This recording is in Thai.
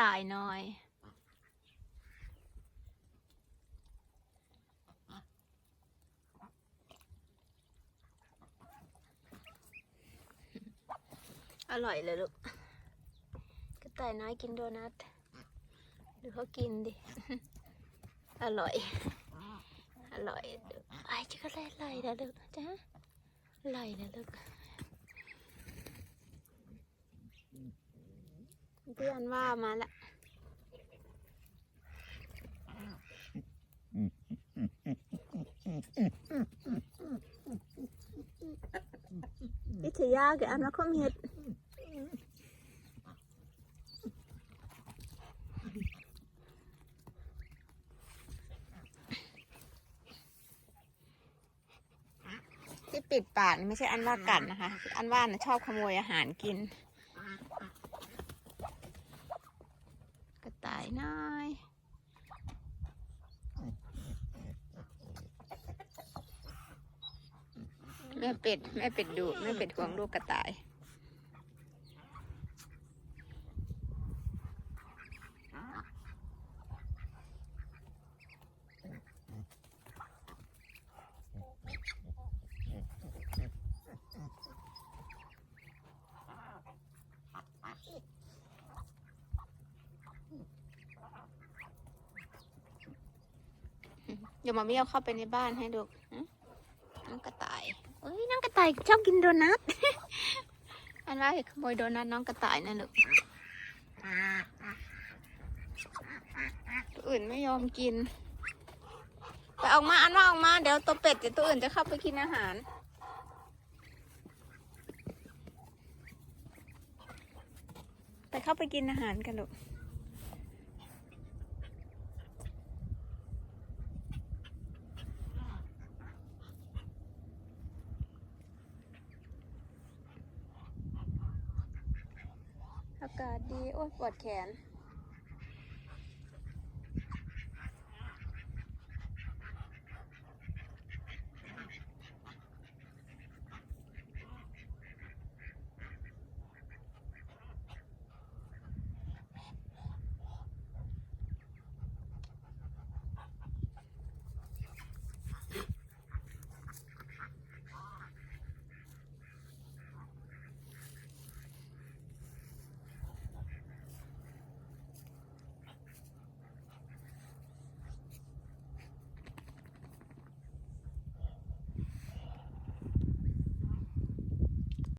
ต่ายน้อย อร่อยเลยลูก กระต่ายน้อยกินโดนัท ดูเขากินดิ อร่อย อร่อยไอ้จะก็เลยอร่อยนะลูกจ้าอร่อยนะลูก เพื่อนว่ามาละอิทยาแกอันมาคมเห็ดที่ปิดปากนี่ไม่ใช่อันว่ากัดนะคะ อันว่านะชอบขโมยอาหารกิน กระต่ายน้อยแม่เป็ดแม่เป็ดดูแม่เป็ดห่วงลูกกระต่าย เดี๋ยวมามีเอาเข้าไปในบ้านให้ดูนะน้องกระต่ายเอ้ยน้องกระต่ายชอบกินโดนัท อันว่าเห็นขโมยโดนัทน้องกระต่ายนั่นลูกตัวอื่นไม่ยอมกิน ไปออกมาอันว่าออกมาเดี๋ยวตัวเป็ดเดี๋ยวตัวอื่นจะเข้าไปกินอาหารไปเข้าไปกินอาหารกันลูก อากาศดี โอ้ยปวดแขน